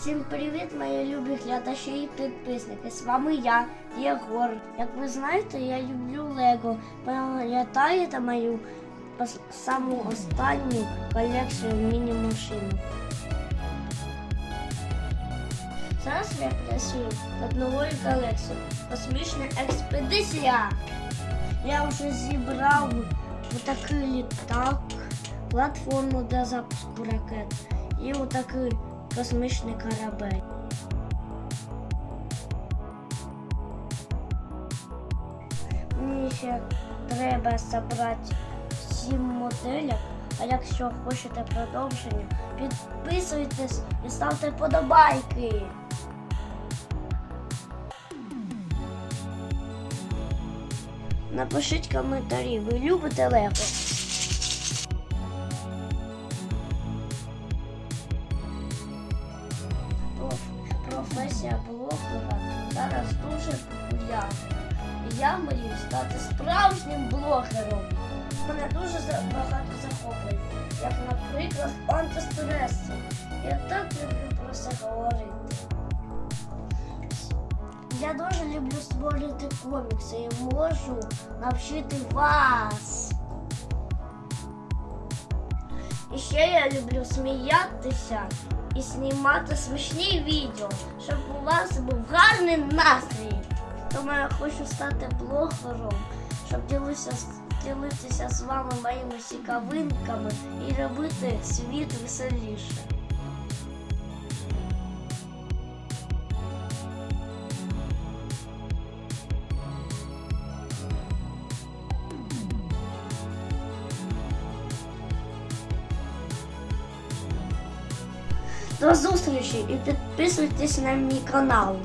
Всім привіт, мої любі глядачі і підписники. З вами я, Єгор. Як ви знаєте, я люблю Лего. Пам'ятаєте мою саму останню колекцію міні-машин. Зараз я працюю над новою колекцією Космічна експедиція. Я вже зібрав отакий літак, платформу для запуску ракет і отакий космічний корабель. Мені ще треба зібрати сім моделів. А якщо хочете продовження, підписуйтесь і ставте подобайки. Напишіть коментарі, ви любите Лего? Професія блогера зараз дуже популярна. І я мрію стати справжнім блогером. Мене дуже багато захоплень, як, наприклад, антистреси. Я так люблю про це говорити. Я дуже люблю створювати комікси і можу навчити вас. І ще я люблю сміятися і знімати смішні відео, щоб у вас був гарний настрій. Тому я хочу стати блогером, щоб ділитися, ділитися з вами моїми цікавинками і робити світ веселіше. До зустрічі і підписуйтесь на мій канал.